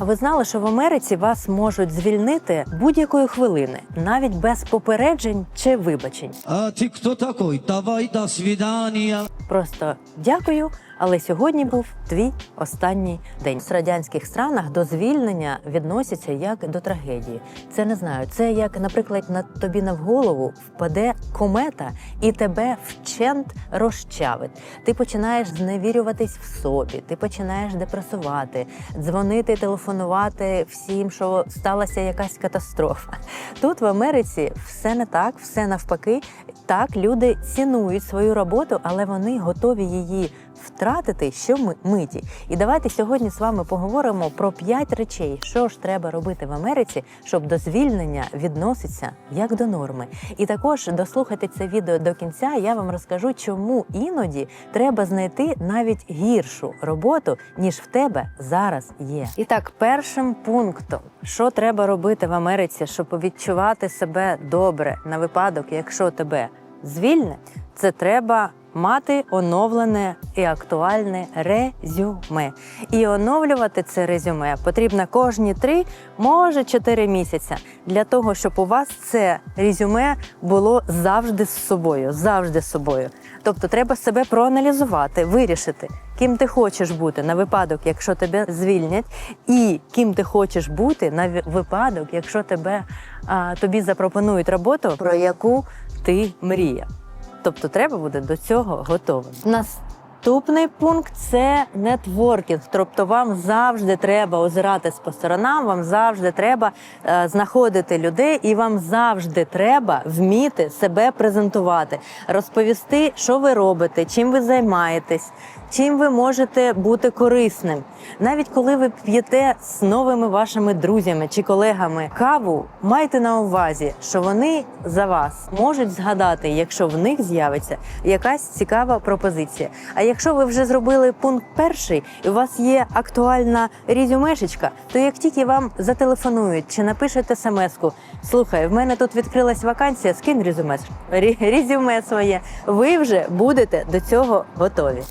А ви знали, що в Америці вас можуть звільнити будь-якої хвилини, навіть без попереджень чи вибачень. А ти хто такий? Давай до свідання. Просто дякую, але сьогодні був твій останній день. В радянських странах до звільнення відносяться як до трагедії. Це не знаю. Це як, наприклад, на тобі на голову впаде комета і тебе вчент розчавить. Ти починаєш зневірюватись в собі, ти починаєш депресувати, дзвонити, телефонувати всім, що сталася якась катастрофа. Тут в Америці все не так, все навпаки. Так, люди цінують свою роботу, але вони готові її втратити щомиті. І давайте сьогодні з вами поговоримо про п'ять речей, що ж треба робити в Америці, щоб до звільнення відноситься як до норми. І також дослухайте це відео до кінця. Я вам розкажу, чому іноді треба знайти навіть гіршу роботу, ніж в тебе зараз є. І так, першим пунктом, що треба робити в Америці, щоб відчувати себе добре на випадок, якщо тебе звільнять, це треба мати оновлене і актуальне резюме. І оновлювати це резюме потрібно кожні три, може чотири місяці, для того, щоб у вас це резюме було завжди з собою, завжди з собою. Тобто треба себе проаналізувати, вирішити, ким ти хочеш бути на випадок, якщо тебе звільнять, і ким ти хочеш бути на випадок, якщо тебе а, тобі запропонують роботу, про яку ти мріяв. Тобто треба буде до цього готовим. Наступний пункт це нетворкінг. Тобто вам завжди треба озиратись по сторонам, вам завжди треба е, знаходити людей, і вам завжди треба вміти себе презентувати, розповісти, що ви робите, чим ви займаєтесь, чим ви можете бути корисним. Навіть коли ви п'єте з новими вашими друзями чи колегами каву, майте на увазі, що вони за вас можуть згадати, якщо в них з'явиться якась цікава пропозиція. А якщо ви вже зробили пункт перший, і у вас є актуальна резюмешечка, то як тільки вам зателефонують чи напишете смс-ку, слухай, в мене тут відкрилась вакансія, скинь резюме, Рі- резюме своє. Ви вже будете до цього готові.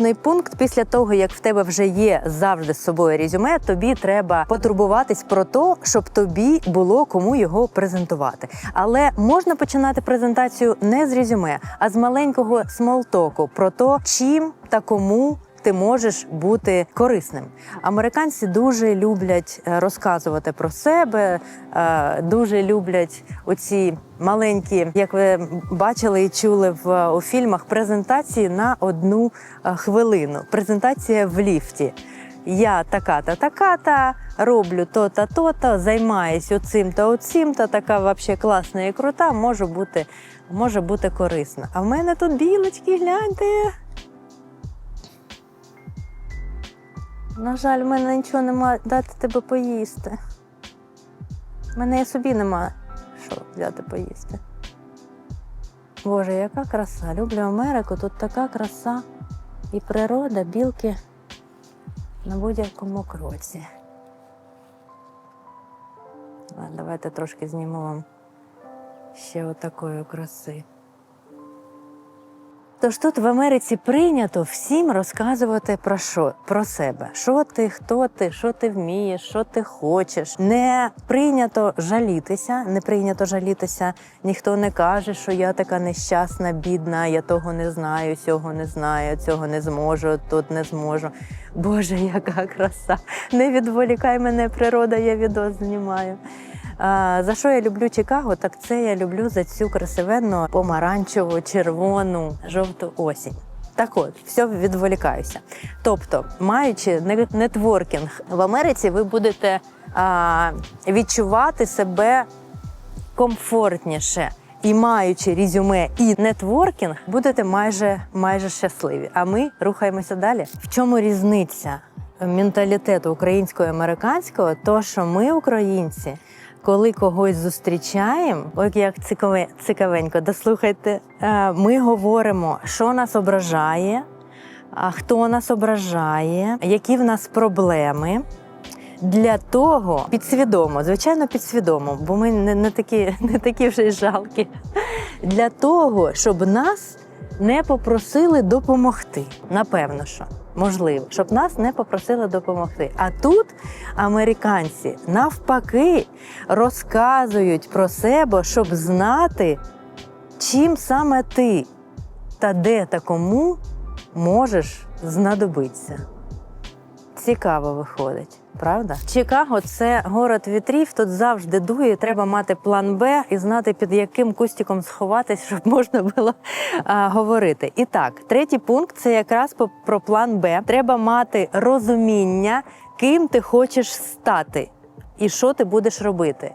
Наступний пункт після того, як в тебе вже є завжди з собою резюме, тобі треба потурбуватись про те, щоб тобі було кому його презентувати. Але можна починати презентацію не з резюме, а з маленького смолтоку про те, чим та кому. Ти можеш бути корисним. Американці дуже люблять е, розказувати про себе, е, дуже люблять оці маленькі, як ви бачили і чули в у фільмах, презентації на одну е, хвилину. Презентація в ліфті. Я така-та, така-та, роблю то-та, то-та, займаюсь оцим-то, оцим-то, така вообще класна і крута, може бути, може бути корисна. А в мене тут білочки, гляньте. На жаль, в мене нічого нема дати тебе поїсти. У мене і собі нема що взяти поїсти. Боже, яка краса! Люблю Америку, тут така краса і природа, білки на будь-якому кроці. Давайте трошки зніму вам ще отакої краси. Тож тут в Америці прийнято всім розказувати про що? Про себе. Що ти, хто ти, що ти вмієш, що ти хочеш. Не прийнято жалітися, не прийнято жалітися. Ніхто не каже, що я така нещасна, бідна, я того не знаю, сього не знаю, цього не зможу, тут не зможу. Боже, яка краса! Не відволікай мене, природа, я відео знімаю. За що я люблю Чикаго? Так це я люблю за цю красивенну помаранчеву, червону, жовту осінь. Так от, все відволікаюся. Тобто, маючи нетворкінг в Америці, ви будете а, відчувати себе комфортніше. І маючи резюме і нетворкінг, будете майже майже щасливі. А ми рухаємося далі. В чому різниця менталітету українського і американського? То що ми, українці, коли когось зустрічаємо, ой, як цікаве, цікавенько, дослухайте, е, ми говоримо, що нас ображає, хто нас ображає, які в нас проблеми. Для того підсвідомо, звичайно, підсвідомо, бо ми не, не, такі, не такі вже й жалкі. Для того, щоб нас не попросили допомогти. Напевно, що. можливе, щоб нас не попросили допомогти. А тут американці навпаки розказують про себе, щоб знати, чим саме ти та де та кому можеш знадобитися. Цікаво виходить, правда? Чикаго це город вітрів. Тут завжди дує. Треба мати план Б і знати, під яким кустиком сховатись, щоб можна було а, говорити. І так, третій пункт це якраз про план Б. Треба мати розуміння, ким ти хочеш стати і що ти будеш робити.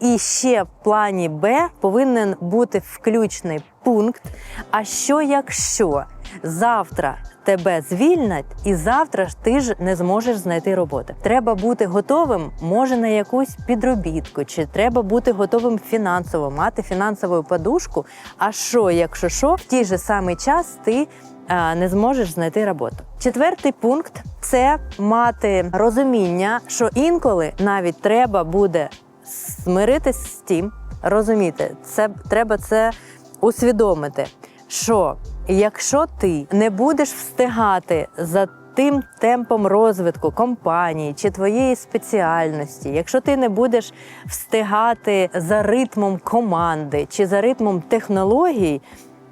І ще в плані Б повинен бути включний пункт. А що якщо завтра тебе звільнять, і завтра ж ти ж не зможеш знайти роботу? Треба бути готовим, може на якусь підробітку, чи треба бути готовим фінансово, мати фінансову подушку. А що, якщо що, в той же самий час ти не зможеш знайти роботу. Четвертий пункт це мати розуміння, що інколи навіть треба буде змиритись з тим, розуміти, це треба це усвідомити. Що якщо ти не будеш встигати за тим темпом розвитку компанії чи твоєї спеціальності, якщо ти не будеш встигати за ритмом команди чи за ритмом технологій,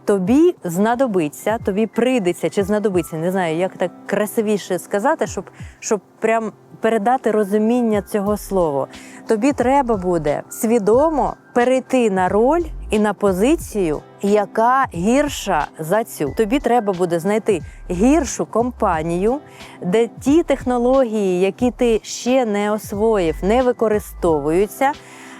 тобі знадобиться, тобі прийдеться чи знадобиться, не знаю, як так красивіше сказати, щоб, щоб прям передати розуміння цього слова. Тобі треба буде свідомо перейти на роль і на позицію, яка гірша за цю. Тобі треба буде знайти гіршу компанію, де ті технології, які ти ще не освоїв, не використовуються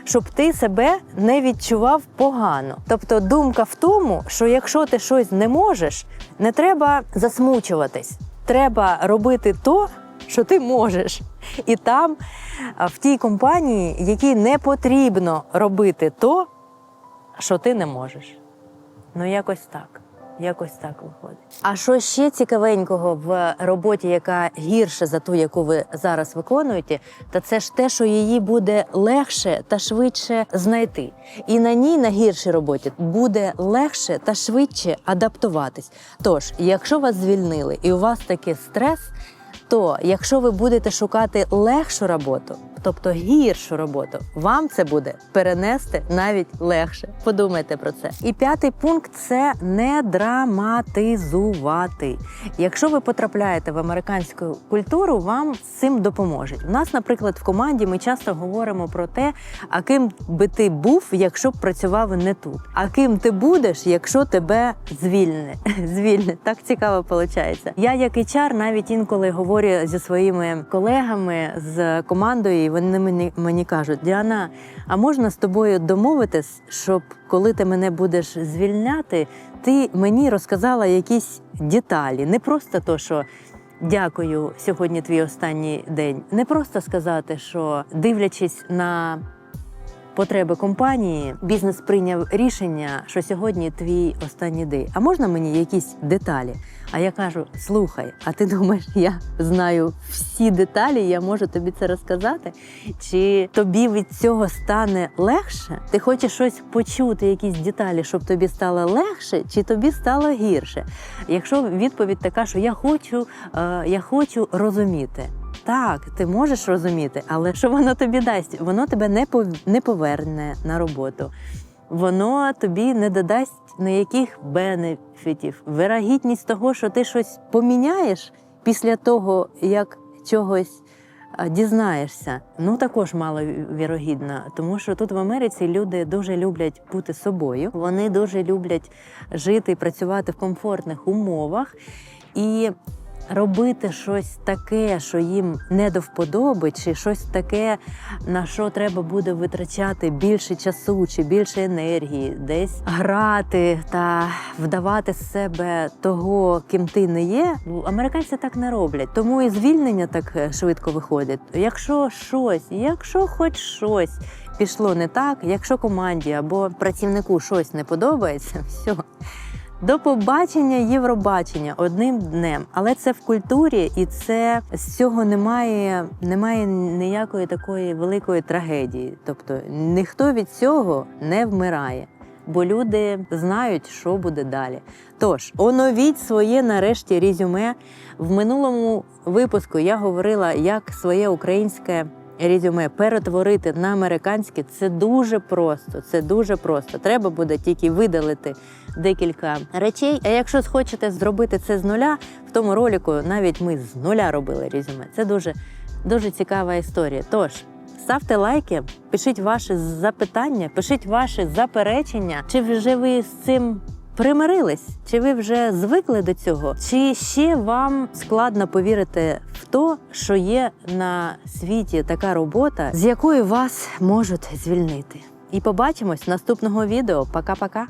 щоб ти себе не відчував погано. Тобто думка в тому, що якщо ти щось не можеш, не треба засмучуватись. Треба робити то, що ти можеш. І там, а, в тій компанії, якій не потрібно робити то, що ти не можеш. Ну, якось так. Якось так виходить. А що ще цікавенького в роботі, яка гірша за ту, яку ви зараз виконуєте, то це ж те, що її буде легше та швидше знайти. І на ній, на гіршій роботі, буде легше та швидше адаптуватись. Тож, якщо вас звільнили і у вас такий стрес, то якщо ви будете шукати легшу роботу, тобто гіршу роботу, вам це буде перенести навіть легше. Подумайте про це. І п'ятий пункт це не драматизувати. Якщо ви потрапляєте в американську культуру, вам цим допоможуть. У нас, наприклад, в команді ми часто говоримо про те, а ким би ти був, якщо б працював не тут. А ким ти будеш, якщо тебе звільне. Звільне. Так цікаво виходить. Я, як HR, навіть інколи говорю зі своїми колегами з командою, вони мені, мені кажуть: Діана, а можна з тобою домовитись, щоб коли ти мене будеш звільняти, ти мені розказала якісь деталі, не просто то, що. Дякую, сьогодні твій останній день. Не просто сказати, що дивлячись на потреби компанії, бізнес прийняв рішення, що сьогодні твій останній день. А можна мені якісь деталі? А я кажу: слухай, а ти думаєш, я знаю всі деталі, я можу тобі це розказати? Чи тобі від цього стане легше? Ти хочеш щось почути, якісь деталі, щоб тобі стало легше, чи тобі стало гірше? Якщо відповідь така, що я хочу, е, я хочу розуміти. Так, ти можеш розуміти, але що воно тобі дасть? Воно тебе не пов- не поверне на роботу. Воно тобі не додасть ніяких бенефітів. Вирогідність того, що ти щось поміняєш після того, як чогось дізнаєшся, ну також маловірогідна. Тому що тут в Америці люди дуже люблять бути собою, вони дуже люблять жити і працювати в комфортних умовах. І робити щось таке, що їм не до вподоби, чи щось таке, на що треба буде витрачати більше часу чи більше енергії, десь грати та вдавати з себе того, ким ти не є. Американці так не роблять. Тому і звільнення так е, швидко виходить. Якщо щось, якщо хоч щось. Пішло не так, якщо команді або працівнику щось не подобається, все, до побачення, Євробачення одним днем. Але це в культурі, і це з цього немає, немає ніякої такої великої трагедії. Тобто ніхто від цього не вмирає. бо люди знають, що буде далі. Тож, оновіть своє нарешті резюме. В минулому випуску я говорила, як своє українське резюме перетворити на американське. Це дуже просто. Це дуже просто. Треба буде тільки видалити декілька речей. А якщо схочете зробити це з нуля, в тому ролику навіть ми з нуля робили резюме. Це дуже, дуже цікава історія. Тож. Ставте лайки, пишіть ваші запитання, пишіть ваші заперечення. Чи вже ви з цим примирились? Чи ви вже звикли до цього? Чи ще вам складно повірити в те, що є на світі така робота, з якої вас можуть звільнити? І побачимось наступного відео. Пока-пока.